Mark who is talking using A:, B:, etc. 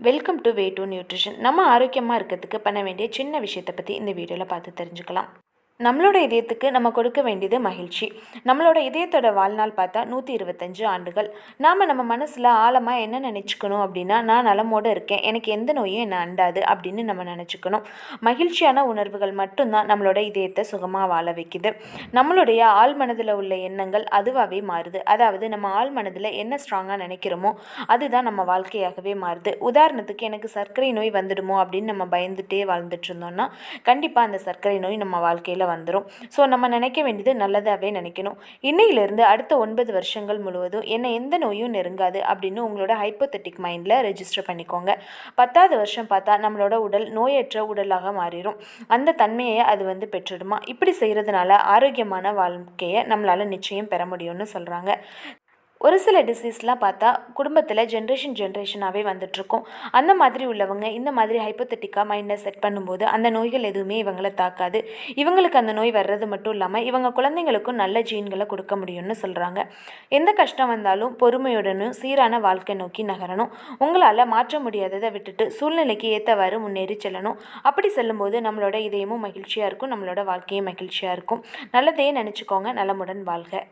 A: Welcome to way to nutrition நம்ம ஆரோக்கியமாக இருக்கிறதுக்கு பண்ண வேண்டிய சின்ன விஷயத்தை பற்றி இந்த வீடியோவில் பார்த்து தெரிஞ்சுக்கலாம். நம்மளோட இதயத்துக்கு நம்ம கொடுக்க வேண்டியது மகிழ்ச்சி. நம்மளோட இதயத்தோட வாழ்நாள் பார்த்தா நூற்றி இருபத்தஞ்சு ஆண்டுகள். நாம் நம்ம மனசில் ஆழமாக என்ன நினச்சிக்கணும் அப்படின்னா நான் நலமோடு இருக்கேன் எனக்கு எந்த நோயும் என்னை அண்டாது அப்படின்னு நம்ம நினச்சிக்கணும். மகிழ்ச்சியான உணர்வுகள் மட்டும்தான் நம்மளோட இதயத்தை சுகமாக வாழ வைக்குது. நம்மளுடைய ஆள் மனதில் உள்ள எண்ணங்கள் அதுவாகவே மாறுது. அதாவது நம்ம ஆள் மனதில் என்ன ஸ்ட்ராங்காக நினைக்கிறோமோ அதுதான் நம்ம வாழ்க்கையாகவே மாறுது. உதாரணத்துக்கு எனக்கு சர்க்கரை நோய் வந்துடுமோ அப்படின்னு நம்ம பயந்துட்டே வாழ்ந்துட்டு இருந்தோம்னா கண்டிப்பாக அந்த சர்க்கரை நோய் நம்ம வாழ்க்கையில் வந்துடும் ஸோ நம்ம நினைக்க வேண்டியது நல்லதாகவே நினைக்கணும். இன்னையிலிருந்து அடுத்த ஒன்பது வருஷங்கள் முழுவதும் என்னை எந்த நோயும் நெருங்காது அப்படின்னு உங்களோட ஹைப்போத்தட்டிக் மைண்டில் ரெஜிஸ்டர் பண்ணிக்கோங்க. பத்தாவது வருஷம் பார்த்தா நம்மளோட உடல் நோயற்ற உடலாக மாறிடும் அந்த தன்மையை அது வந்து பெற்றுடுமா? இப்படி செய்கிறதுனால ஆரோக்கியமான வாழ்க்கையை நம்மளால் நிச்சயம் பெற முடியும்னு சொல்கிறாங்க ஒரு சில டிசீஸ்லாம் பார்த்தா குடும்பத்தில் ஜென்ரேஷன் ஜென்ரேஷனாகவே வந்துட்டுருக்கும். அந்த மாதிரி உள்ளவங்க இந்த மாதிரி ஹைப்போத்தட்டிக்காக மைண்டை செட் பண்ணும்போது அந்த நோய்கள் எதுவுமே இவங்களை தாக்காது. இவங்களுக்கு அந்த நோய் வர்றது மட்டும் இல்லாமல் இவங்க குழந்தைங்களுக்கும் நல்ல ஜீன்களை கொடுக்க முடியும்னு சொல்கிறாங்க எந்த கஷ்டம் வந்தாலும் பொறுமையுடனும் சீரான வாழ்க்கை நோக்கி நகரணும். உங்களால் மாற்ற முடியாததை விட்டுட்டு சூழ்நிலைக்கு ஏற்றவாறு முன்னேறி செல்லணும். அப்படி செல்லும்போது நம்மளோட இதயமும் மகிழ்ச்சியாக இருக்கும் நம்மளோட வாழ்க்கையும் மகிழ்ச்சியாக இருக்கும். நல்லதையே நினச்சிக்கோங்க. நலமுடன் வாழ்க.